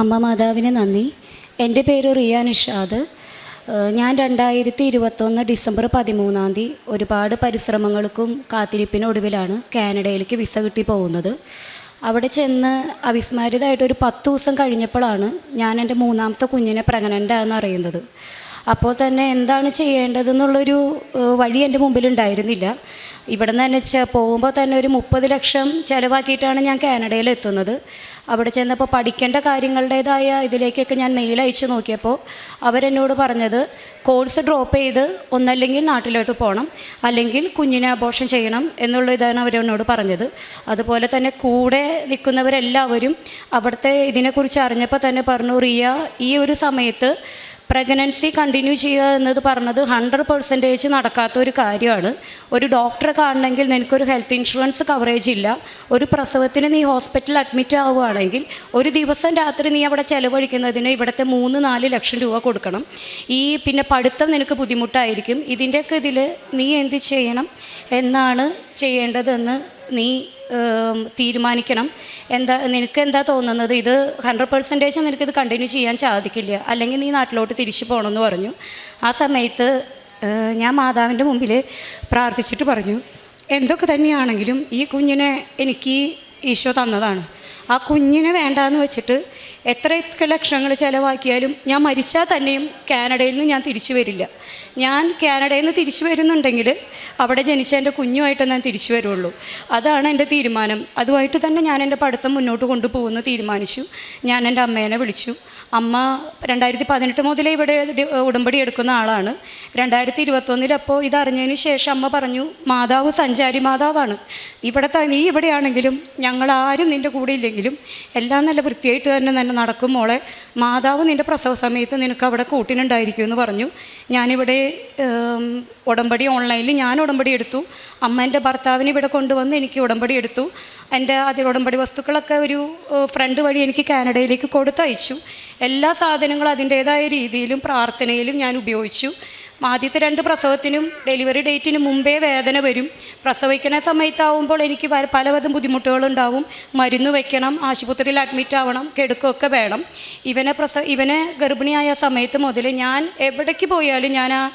അമ്മ മാതാവിന് നന്ദി. എന്റെ പേര് റിയ നിഷാദ്. ഞാൻ രണ്ടായിരത്തി ഇരുപത്തൊന്ന് ഡിസംബർ പതിമൂന്നാം തീയതി ഒരുപാട് പരിശ്രമങ്ങൾക്കും കാത്തിരിപ്പിനൊടുവിലാണ് കാനഡയിലേക്ക് വിസ കിട്ടി പോകുന്നത്. അവിടെ ചെന്ന് അവിസ്മാരിതായിട്ടൊരു പത്ത് ദിവസം കഴിഞ്ഞപ്പോഴാണ് ഞാൻ എന്റെ മൂന്നാമത്തെ കുഞ്ഞിനെ പ്രഗ്നന്റ് ആണെന്ന് അറിയുന്നത്. അപ്പോൾ തന്നെ എന്താണ് ചെയ്യേണ്ടതെന്നുള്ളൊരു വഴി എന്റെ മുമ്പിൽ ഉണ്ടായിരുന്നില്ല ഇവിടെ നിന്ന് തന്നെ പോകുമ്പോൾ തന്നെ ഒരു മുപ്പത് ലക്ഷം ചിലവാക്കിയിട്ടാണ് ഞാൻ കാനഡയിൽ എത്തുന്നത്. അവിടെ ചെന്നപ്പോൾ പഠിക്കേണ്ട കാര്യങ്ങളുടേതായ ഇതിലേക്കൊക്കെ ഞാൻ മെയിൽ അയച്ചു നോക്കിയപ്പോൾ അവരെന്നോട് പറഞ്ഞത് കോഴ്സ് ഡ്രോപ്പ് ചെയ്ത് ഒന്നല്ലെങ്കിൽ നാട്ടിലോട്ട് പോകണം അല്ലെങ്കിൽ കുഞ്ഞിനെ അബോർഷൻ ചെയ്യണം എന്നുള്ള ഇതാണ് അവരെന്നോട് പറഞ്ഞത്. അതുപോലെ തന്നെ കൂടെ നിൽക്കുന്നവരെല്ലാവരും അവിടുത്തെ ഇതിനെക്കുറിച്ച് അറിഞ്ഞപ്പോൾ തന്നെ പറഞ്ഞു റിയ ഈ ഒരു സമയത്ത് പ്രഗ്നൻസി കണ്ടിന്യൂ ചെയ്യുക എന്നത് പറഞ്ഞത് ഹൺഡ്രഡ് പെർസെന്റേജ് നടക്കാത്ത ഒരു കാര്യമാണ്. ഒരു ഡോക്ടറെ കാണണമെങ്കിൽ നിനക്കൊരു ഹെൽത്ത് ഇൻഷുറൻസ് കവറേജ് ഇല്ല. ഒരു പ്രസവത്തിന് നീ ഹോസ്പിറ്റലിൽ അഡ്മിറ്റ് ആവുകയാണെങ്കിൽ ഒരു ദിവസം രാത്രി നീ അവിടെ ചിലവഴിക്കുന്നതിന് ഇവിടുത്തെ മൂന്ന് നാല് ലക്ഷം രൂപ കൊടുക്കണം. ഈ പിന്നെ പഠിത്തം നിനക്ക് ബുദ്ധിമുട്ടായിരിക്കും. ഇതിന്റെയൊക്കെ ഇതിൽ നീ എന്ത് ചെയ്യണം? എന്നാണ് ചെയ്യേണ്ടതെന്ന് നീ തീരുമാനിക്കണം. എന്താ നിനക്ക് എന്താ തോന്നുന്നത്? ഇത് ഹൺഡ്രഡ് പെർസെന്റേജ് നിനക്കിത് കണ്ടിന്യൂ ചെയ്യാൻ സാധിക്കില്ല. അല്ലെങ്കിൽ നീ നാട്ടിലോട്ട് തിരിച്ചു പോകണമെന്ന് പറഞ്ഞു. ആ സമയത്ത് ഞാൻ മാതാവിന്റെ മുമ്പിൽ പ്രാർത്ഥിച്ചിട്ട് പറഞ്ഞു. എന്തൊക്കെ തന്നെയാണെങ്കിലും ഈ കുഞ്ഞിനെ എനിക്ക് ഈശോ തന്നതാണ്. ആ കുഞ്ഞിനെ വേണ്ടാന്ന് വെച്ചിട്ട് എത്ര ലക്ഷങ്ങൾ ചിലവാക്കിയാലും ഞാൻ മരിച്ചാൽ തന്നെയും കാനഡയിൽ നിന്ന് ഞാൻ തിരിച്ചു വരില്ല. ഞാൻ കാനഡയിൽ നിന്ന് തിരിച്ചു വരുന്നുണ്ടെങ്കിൽ അവിടെ ജനിച്ച എന്റെ കുഞ്ഞുമായിട്ട് ഞാൻ തിരിച്ചു വരുള്ളൂ. അതാണ് എന്റെ തീരുമാനം. അതുമായിട്ട് തന്നെ ഞാൻ എന്റെ പഠിത്തം മുന്നോട്ട് കൊണ്ടുപോകുമെന്ന് തീരുമാനിച്ചു. ഞാൻ എന്റെ അമ്മേനെ വിളിച്ചു. അമ്മ രണ്ടായിരത്തി പതിനെട്ട് മുതലേ ഇവിടെ ഉടമ്പടി എടുക്കുന്ന ആളാണ്. രണ്ടായിരത്തി ഇരുപത്തൊന്നിൽ അപ്പോൾ ഇതറിഞ്ഞതിന് ശേഷം അമ്മ പറഞ്ഞു മാതാവ് സഞ്ചാരി മാതാവാണ്. ഇവിടെ നീ ഇവിടെയാണെങ്കിലും ഞങ്ങൾ ആരും നിന്റെ കൂടെ ഇല്ലെങ്കിലും എല്ലാം നല്ല വൃത്തിയായിട്ട് തന്നെ തന്നെ നടക്കും മോളെ. മാതാവ് നിന്റെ പ്രസവ സമയത്ത് നിനക്ക് അവിടെ കൂട്ടിനുണ്ടായിരിക്കും എന്ന് പറഞ്ഞു. ഞാനിവിടെ ഉടമ്പടി ഓൺലൈനിൽ ഞാൻ ഉടമ്പടി എടുത്തു. അമ്മ എന്റെ ഭർത്താവിനെ ഇവിടെ കൊണ്ടുവന്ന് എനിക്ക് ഉടമ്പടി എടുത്തു. എന്റെ അതിൽ ഉടമ്പടി വസ്തുക്കളൊക്കെ ഒരു ഫ്രണ്ട് വഴി എനിക്ക് കാനഡയിലേക്ക് കൊടുത്തയച്ചു. എല്ലാ സാധനങ്ങളും അതിന്റേതായ രീതിയിലും പ്രാർത്ഥനയിലും ഞാൻ ഉപയോഗിച്ചു. ആദ്യത്തെ രണ്ട് പ്രസവത്തിനും ഡെലിവറി ഡേറ്റിന് മുമ്പേ വേദന വരും. പ്രസവിക്കുന്ന സമയത്താവുമ്പോൾ എനിക്ക് പലവിധം ബുദ്ധിമുട്ടുകളുണ്ടാവും. മരുന്ന് വയ്ക്കണം ആശുപത്രിയിൽ അഡ്മിറ്റ് ആവണം കെടുക്കുകയൊക്കെ വേണം. ഇവനെ പ്രസവ ഇവനെ ഗർഭിണിയായ സമയത്ത് മുതൽ ഞാൻ എവിടേക്ക് പോയാലും ഞാൻ ആ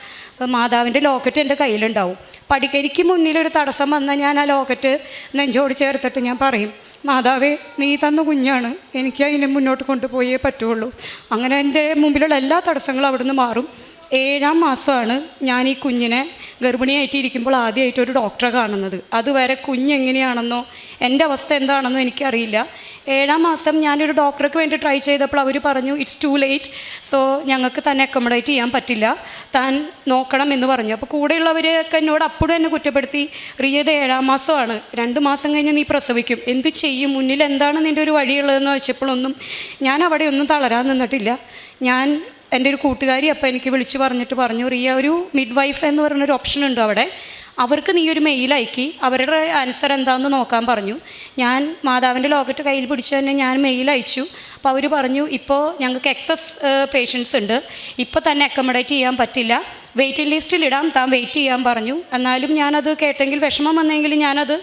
മാതാവിന്റെ ലോക്കറ്റ് എന്റെ കയ്യിലുണ്ടാവും. പഠിക്കെനിക്ക് മുന്നിലൊരു തടസ്സം വന്നാൽ ഞാൻ ആ ലോക്കറ്റ് നെഞ്ചോട് ചേർത്തിട്ട് ഞാൻ പറയും മാതാവേ നീ തന്ന കുഞ്ഞാണ്. എനിക്ക് അതിനെ മുന്നോട്ട് കൊണ്ടുപോയേ പറ്റുള്ളൂ. അങ്ങനെ എന്റെ മുമ്പിലുള്ള എല്ലാ തടസ്സങ്ങളും അവിടുന്ന് മാറും. ഏഴാം മാസമാണ് ഞാൻ ഈ കുഞ്ഞിനെ ഗർഭിണിയായിട്ട് ഇരിക്കുമ്പോൾ ആദ്യമായിട്ട് ഒരു ഡോക്ടറെ കാണുന്നത്. അതുവരെ കുഞ്ഞ് എങ്ങനെയാണെന്നോ എന്റെ അവസ്ഥ എന്താണെന്നോ എനിക്കറിയില്ല. ഏഴാം മാസം ഞാനൊരു ഡോക്ടർക്ക് വേണ്ടി ട്രൈ ചെയ്തപ്പോൾ അവർ പറഞ്ഞു ഇറ്റ്സ് ടു ലേറ്റ് സോ ഞങ്ങൾക്ക് തന്നെ അക്കോമഡേറ്റ് ചെയ്യാൻ പറ്റില്ല. താൻ നോക്കണം എന്ന് പറഞ്ഞു. അപ്പോൾ കൂടെയുള്ളവരൊക്കെ എന്നോട് അപ്പോഴും എന്നെ കുറ്റപ്പെടുത്തി റിയത് ഏഴാം മാസമാണ്. രണ്ട് മാസം കഴിഞ്ഞ് നീ പ്രസവിക്കും. എന്ത് ചെയ്യും? മുന്നിൽ എന്താണ് നിന്റെ ഒരു വഴിയുള്ളതെന്ന് വെച്ചപ്പോഴൊന്നും ഞാൻ അവിടെ ഒന്നും തളരാൻ നിന്നിട്ടില്ല. ഞാൻ എന്റെ ഒരു കൂട്ടുകാരി അപ്പം എനിക്ക് വിളിച്ച് പറഞ്ഞിട്ട് പറഞ്ഞു റിയ ഒരു മിഡ് വൈഫ് എന്ന് പറഞ്ഞൊരു ഓപ്ഷൻ ഉണ്ട് അവിടെ. അവർക്ക് നീ ഒരു മെയിൽ അയക്കി. അവരുടെ ആൻസർ എന്താണെന്ന് നോക്കാൻ പറഞ്ഞു. ഞാൻ മാതാവിന്റെ ലോക്കറ്റ് കയ്യിൽ പിടിച്ച് തന്നെ ഞാൻ മെയിൽ അയച്ചു. അപ്പോൾ അവർ പറഞ്ഞു ഇപ്പോൾ ഞങ്ങൾക്ക് എക്സസ് പേഷ്യൻസ് ഉണ്ട്. ഇപ്പോൾ തന്നെ അക്കോമഡേറ്റ് ചെയ്യാൻ പറ്റില്ല. വെയിറ്റിംഗ് ലിസ്റ്റിൽ ഇടാം താൻ വെയിറ്റ് ചെയ്യാൻ പറഞ്ഞു. എന്നാലും ഞാനത് കേട്ടെങ്കിൽ വിഷമം വന്നെങ്കിൽ ഞാനത്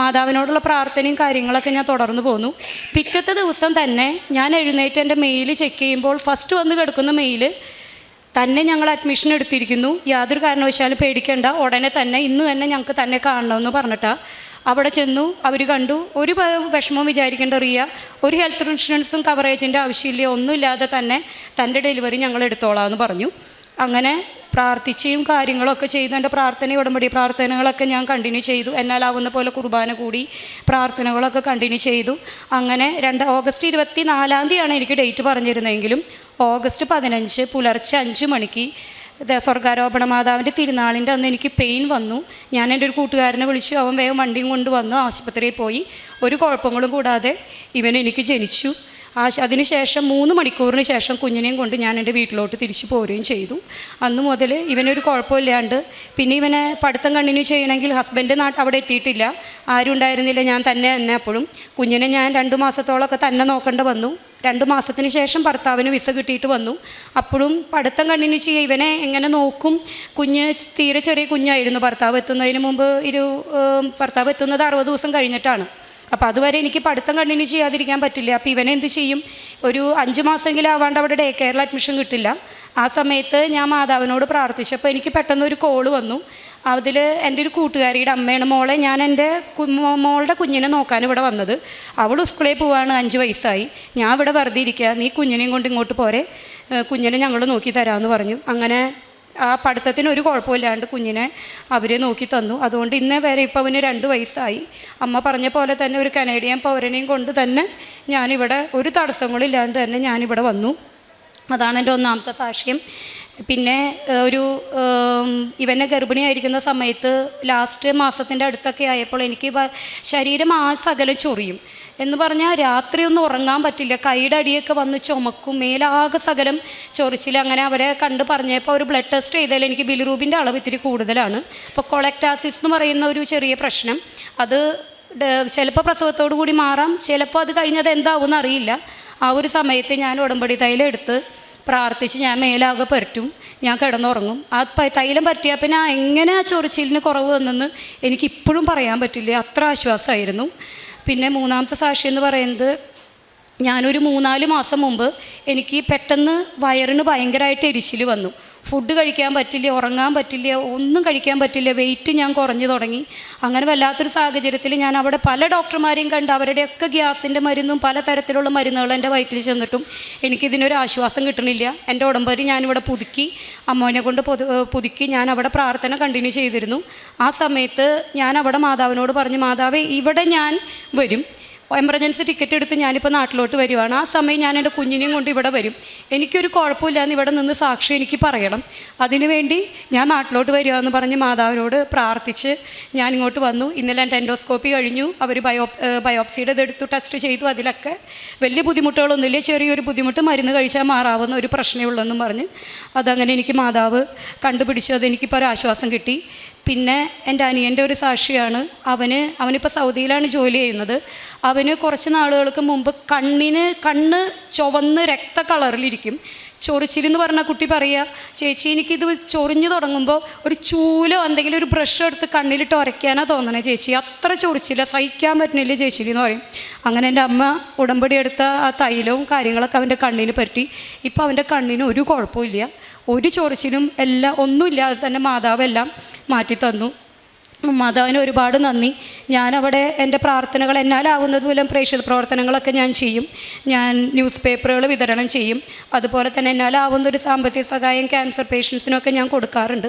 മാതാവിനോടുള്ള പ്രാർത്ഥനയും കാര്യങ്ങളൊക്കെ ഞാൻ തുടർന്ന് പോന്നു. പിറ്റത്തെ ദിവസം തന്നെ ഞാൻ എഴുന്നേറ്റ് എന്റെ മെയിൽ ചെക്ക് ചെയ്യുമ്പോൾ ഫസ്റ്റ് വന്ന് കിടക്കുന്ന മെയിൽ തന്നെ ഞങ്ങൾ അഡ്മിഷൻ എടുത്തിരിക്കുന്നു. യാതൊരു കാരണവശാലും പേടിക്കേണ്ട. ഉടനെ തന്നെ ഇന്ന് തന്നെ ഞങ്ങൾക്ക് തന്നെ കാണണമെന്ന് പറഞ്ഞിട്ടാ. അവിടെ ചെന്നു. അവർ കണ്ടു. ഒരു വിഷമവും വിചാരിക്കേണ്ട റിയ ഒരു ഹെൽത്ത് ഇൻഷുറൻസും കവറേജിന്റെ ആവശ്യമില്ല? ഒന്നുമില്ലാതെ തന്നെ തന്റെ ഡെലിവറി ഞങ്ങൾ എടുത്തോളാം എന്ന് പറഞ്ഞു. അങ്ങനെ പ്രാർത്ഥിച്ചും കാര്യങ്ങളൊക്കെ ചെയ്തു. എന്റെ പ്രാർത്ഥന ഉടമ്പടി പ്രാർത്ഥനകളൊക്കെ ഞാൻ കണ്ടിന്യൂ ചെയ്തു. എന്നാലാവുന്ന പോലെ കുർബാന കൂടി പ്രാർത്ഥനകളൊക്കെ കണ്ടിന്യൂ ചെയ്തു. അങ്ങനെ രണ്ട് ഓഗസ്റ്റ് ഇരുപത്തി നാലാം തീയതിയാണ് എനിക്ക് ഡേറ്റ് പറഞ്ഞിരുന്നെങ്കിലും ഓഗസ്റ്റ് പതിനഞ്ച് പുലർച്ചെ അഞ്ച് മണിക്ക് സ്വർഗാരോപണ മാതാവിന്റെ തിരുനാളിന്റെ അന്ന് എനിക്ക് പെയിൻ വന്നു. ഞാൻ എന്റെ ഒരു കൂട്ടുകാരനെ വിളിച്ചു. അവൻ വേഗം വണ്ടിയും കൊണ്ട് വന്നു ആശുപത്രിയിൽ പോയി. ഒരു കുഴപ്പങ്ങളും കൂടാതെ ഇവൻ എനിക്ക് ജനിച്ചു. ആ അതിനുശേഷം മൂന്ന് മണിക്കൂറിന് ശേഷം കുഞ്ഞിനെയും കൊണ്ട് ഞാൻ എന്റെ വീട്ടിലോട്ട് തിരിച്ചു പോരുകയും ചെയ്തു. അന്ന് മുതൽ ഇവനൊരു കുഴപ്പമില്ലാണ്ട് പിന്നെ ഇവനെ പഠിത്തം കണ്ടിന്യൂ ചെയ്യണമെങ്കിൽ ഹസ്ബൻഡ് നാട്ട് അവിടെ എത്തിയിട്ടില്ല. ആരും ഉണ്ടായിരുന്നില്ല. ഞാൻ തന്നെ തന്നെ അപ്പോഴും. കുഞ്ഞിനെ ഞാൻ രണ്ട് മാസത്തോളമൊക്കെ തന്നെ നോക്കേണ്ട വന്നു. രണ്ട് മാസത്തിന് ശേഷം ഭർത്താവിന് വിസ കിട്ടിയിട്ട് വന്നു. അപ്പോഴും പഠിത്തം കണ്ടിന്യൂ ചെയ്യുക ഇവനെ എങ്ങനെ നോക്കും? കുഞ്ഞ് തീരെ ചെറിയ കുഞ്ഞായിരുന്നു. ഭർത്താവ് എത്തുന്നതിന് മുമ്പ് ഒരു ഭർത്താവ് എത്തുന്നത് അറുപത് ദിവസം കഴിഞ്ഞിട്ടാണ്. അപ്പോൾ അതുവരെ എനിക്ക് പഠിത്തം കണ്ടിന്യൂ ചെയ്യാതിരിക്കാൻ പറ്റില്ല. അപ്പോൾ ഇവനെ എന്ത് ചെയ്യും? ഒരു അഞ്ച് മാസമെങ്കിലും ആവാണ്ട് അവിടെ ഡേ കെയറിൽ അഡ്മിഷൻ കിട്ടില്ല. ആ സമയത്ത് ഞാൻ മാതാവിനോട് പ്രാർത്ഥിച്ചപ്പോൾ എനിക്ക് പെട്ടെന്ന് ഒരു കോൾ വന്നു. അതിൽ എന്റെ ഒരു കൂട്ടുകാരിയുടെ അമ്മയാണ്. മോളെ ഞാൻ എന്റെ മോളുടെ കുഞ്ഞിനെ നോക്കാൻ ഇവിടെ വന്നത്. അവൾ സ്കൂളിൽ പോവാണ് അഞ്ച് വയസ്സായി. ഞാൻ ഇവിടെ വെറുതെ ഇരിക്കുക നീ കുഞ്ഞിനെയും കൊണ്ട് ഇങ്ങോട്ട് പോരെ. കുഞ്ഞിനെ ഞങ്ങൾ നോക്കി തരാമെന്ന് പറഞ്ഞു. അങ്ങനെ ആ പഠിത്തത്തിന് ഒരു കുഴപ്പമില്ലാണ്ട് കുഞ്ഞിനെ അവർ നോക്കി തന്നു. അതുകൊണ്ട് ഇന്നേ വരെ ഇപ്പോൾ അവന് രണ്ട് വയസ്സായി. അമ്മ പറഞ്ഞ പോലെ തന്നെ ഒരു കനേഡിയൻ പൗരനെയും കൊണ്ട് തന്നെ ഞാനിവിടെ ഒരു തടസ്സങ്ങളില്ലാണ്ട് തന്നെ ഞാനിവിടെ വന്നു. അതാണ് എന്റെ ഒന്നാമത്തെ സാക്ഷ്യം. പിന്നെ ഒരു ഇവനെ ഗർഭിണിയായിരിക്കുന്ന സമയത്ത് ലാസ്റ്റ് മാസത്തിന്റെ അടുത്തൊക്കെ ആയപ്പോൾ എനിക്ക് ശരീരം ആ സകലം ചൊറിയും. എന്ന് പറഞ്ഞാൽ രാത്രി ഒന്നും ഉറങ്ങാൻ പറ്റില്ല. കൈയുടെ അടിയൊക്കെ വന്ന് ചുമക്കും. മേലാകെ സകലം ചൊറിച്ചിൽ അങ്ങനെ അവരെ കണ്ട് പറഞ്ഞപ്പോൾ ഒരു ബ്ലഡ് ടെസ്റ്റ് ചെയ്താൽ എനിക്ക് ബിലിറൂബിന്റെ അളവ് ഇത്തിരി കൂടുതലാണ്. അപ്പോൾ കൊളക്ടാസിസ് എന്ന് പറയുന്ന ഒരു ചെറിയ പ്രശ്നം. അത് ചിലപ്പോൾ പ്രസവത്തോടു കൂടി മാറാം. ചിലപ്പോൾ അത് കഴിഞ്ഞത് എന്താവും അറിയില്ല. ആ ഒരു സമയത്ത് ഞാൻ ഉടമ്പടി തൈലം എടുത്ത് പ്രാർത്ഥിച്ച് ഞാൻ മേലാകെ പരറ്റും. ഞാൻ കിടന്നുറങ്ങും. ആ തൈലം പറ്റിയാൽ പിന്നെ എങ്ങനെ ആ ചൊറിച്ചിലിന് കുറവ് വന്നെന്ന് എനിക്കിപ്പോഴും പറയാൻ പറ്റില്ല. അത്ര ആശ്വാസമായിരുന്നു പിന്നെ മൂന്നാമത്തെ സാക്ഷി എന്ന് പറയുന്നത് ഞാനൊരു മൂന്നാൽ മാസം മുമ്പ് എനിക്ക് പെട്ടെന്ന് വയറിന് ഭയങ്കരമായിട്ട് എരിച്ചിൽ വന്നു. ഫുഡ് കഴിക്കാൻ പറ്റില്ല ഉറങ്ങാൻ പറ്റില്ല ഒന്നും കഴിക്കാൻ പറ്റില്ല വെയിറ്റ് ഞാൻ കുറഞ്ഞു തുടങ്ങി. അങ്ങനെ വല്ലാത്തൊരു സാഹചര്യത്തിൽ ഞാൻ അവിടെ പല ഡോക്ടർമാരെയും കണ്ട് അവരുടെയൊക്കെ ഗ്യാസിന്റെ മരുന്നും പല തരത്തിലുള്ള മരുന്നുകൾ എന്റെ വയറ്റിൽ ചെന്നിട്ടും എനിക്കിതിനൊരു ആശ്വാസം കിട്ടണില്ല. എന്റെ ഉടമ്പരി ഞാനിവിടെ പുതുക്കി അമ്മോനെ കൊണ്ട് പൊതു പുതുക്കി ഞാൻ അവിടെ പ്രാർത്ഥന കണ്ടിന്യൂ ചെയ്തിരുന്നു. ആ സമയത്ത് ഞാൻ അവിടെ മാതാവിനോട് പറഞ്ഞു മാതാവേ ഇവിടെ ഞാൻ വരും. എമർജൻസി ടിക്കറ്റ് എടുത്ത് ഞാനിപ്പോൾ നാട്ടിലോട്ട് വരുവാണ്. ആ സമയം ഞാൻ എന്റെ കുഞ്ഞിനെയും കൊണ്ട് ഇവിടെ വരും. എനിക്കൊരു കുഴപ്പമില്ലാന്ന് ഇവിടെ നിന്ന് സാക്ഷി എനിക്ക് പറയണം. അതിനുവേണ്ടി ഞാൻ നാട്ടിലോട്ട് വരിക എന്ന് പറഞ്ഞ് മാതാവിനോട് പ്രാർത്ഥിച്ച് ഞാൻ ഇങ്ങോട്ട് വന്നു. ഇന്നലെ എന്റെ എൻഡോസ്കോപ്പി കഴിഞ്ഞു. അവർ ബയോ ബയോപ്സിയുടെ ഇതെടുത്തു ടെസ്റ്റ് ചെയ്തു അതിലൊക്കെ. വലിയ ബുദ്ധിമുട്ടുകളൊന്നുമില്ല. ചെറിയൊരു ബുദ്ധിമുട്ട് മരുന്ന് കഴിച്ചാൽ മാറാവുന്ന ഒരു പ്രശ്നമേ ഉള്ളൂ എന്നും പറഞ്ഞ്. അതങ്ങനെ എനിക്ക് മാതാവ് കണ്ടുപിടിച്ചു. അതെനിക്കിപ്പോൾ ഒരു ആശ്വാസം കിട്ടി. പിന്നെ എന്റെ അനിയന്റെ ഒരു സാക്ഷിയാണ്. അവന് അവനിപ്പോൾ സൗദിയിലാണ് ജോലി ചെയ്യുന്നത്. അവന് കുറച്ച് നാളുകൾക്ക് മുമ്പ് കണ്ണിന് കണ്ണ് ചുവന്ന് രക്ത കളറിലിരിക്കും. ചൊറിച്ചിലെന്ന് പറഞ്ഞ കുട്ടി പറയുക ചേച്ചി എനിക്കിത് ചൊറിഞ്ഞു തുടങ്ങുമ്പോൾ ഒരു ചൂലോ എന്തെങ്കിലും ഒരു ബ്രഷ് എടുത്ത് കണ്ണിലിട്ട് ഉരയ്ക്കാനാ തോന്നണേ ചേച്ചി. അത്ര ചൊറിച്ചില്ല സഹിക്കാൻ പറ്റുന്നില്ല ചേച്ചി എന്ന് പറയും. അങ്ങനെ എന്റെ അമ്മ ഉടമ്പടി എടുത്ത ആ തൈലവും കാര്യങ്ങളൊക്കെ അവന്റെ കണ്ണിന് പറ്റി. ഇപ്പോൾ അവന്റെ കണ്ണിന് ഒരു കുഴപ്പമില്ല ഒരു ചൊറിച്ചിലും എല്ലാം ഒന്നുമില്ലാതെ തന്നെ മാതാവെല്ലാം മാറ്റി തന്നു. മാതാവിന് ഒരുപാട് നന്ദി. ഞാനവിടെ എന്റെ പ്രാർത്ഥനകൾ എന്നാലാവുന്നത് മൂലം പ്രേക്ഷിത പ്രവർത്തനങ്ങളൊക്കെ ഞാൻ ചെയ്യും. ഞാൻ ന്യൂസ് പേപ്പറുകൾ വിതരണം ചെയ്യും. അതുപോലെ തന്നെ എന്നാലാവുന്ന ഒരു സാമ്പത്തിക സഹായം ക്യാൻസർ പേഷ്യൻസിനൊക്കെ ഞാൻ കൊടുക്കാറുണ്ട്.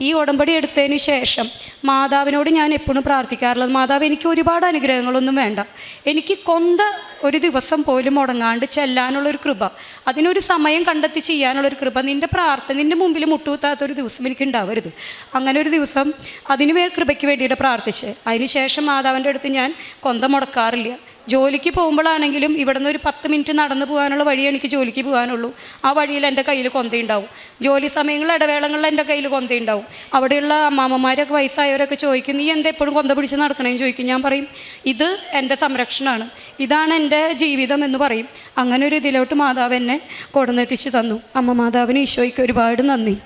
ഈ ഉടമ്പടി എടുത്തതിന് ശേഷം മാതാവിനോട് ഞാൻ എപ്പോഴും പ്രാർത്ഥിക്കാറുള്ളത് മാതാവ് എനിക്ക് ഒരുപാട് അനുഗ്രഹങ്ങളൊന്നും വേണ്ട. എനിക്ക് കൊന്ത ഒരു ദിവസം പോലും മുടങ്ങാണ്ട് ചെല്ലാനുള്ളൊരു കൃപ. അതിനൊരു സമയം കണ്ടെത്തി ചെയ്യാനുള്ളൊരു കൃപ. നിന്റെ പ്രാർത്ഥന നിന്റെ മുമ്പിൽ മുട്ടുകുത്താത്തൊരു ദിവസം എനിക്ക് ഉണ്ടാവരുത്. അങ്ങനെ ഒരു ദിവസം അതിന് കൃപയ്ക്ക് വേണ്ടിയിട്ട് പ്രാർത്ഥിച്ച്. അതിനുശേഷം മാതാവിന്റെ അടുത്ത് ഞാൻ കൊന്ത മുടക്കാറില്ല. ജോലിക്ക് പോകുമ്പോഴാണെങ്കിലും ഇവിടെ നിന്ന് ഒരു പത്ത് മിനിറ്റ് നടന്നു പോകാനുള്ള വഴി എനിക്ക് ജോലിക്ക് പോകാനുള്ളൂ. ആ വഴിയിൽ എന്റെ കയ്യിൽ കൊന്തയുണ്ടാവും. ജോലി സമയങ്ങളിൽ ഇടവേളങ്ങളിൽ എന്റെ കയ്യിൽ കൊന്തയുണ്ടാവും. അവിടെയുള്ള അമ്മാമ്മമാരൊക്കെ വയസ്സായവരൊക്കെ ചോദിക്കും നീ എന്താ എപ്പോഴും കൊന്ത പിടിച്ച് നടക്കണേന്ന്? ചോദിക്കും. ഞാൻ പറയും ഇത് എന്റെ സംരക്ഷണമാണ്. ഇതാണ് എന്റെ ജീവിതം എന്ന് പറയും. അങ്ങനെ ഒരു ഇതിലോട്ട് മാതാവ് എന്നെ കൊടുന്നെത്തിച്ച് തന്നു. അമ്മ മാതാവിന് ഈശോയ്ക്ക് ഒരുപാട് നന്ദി.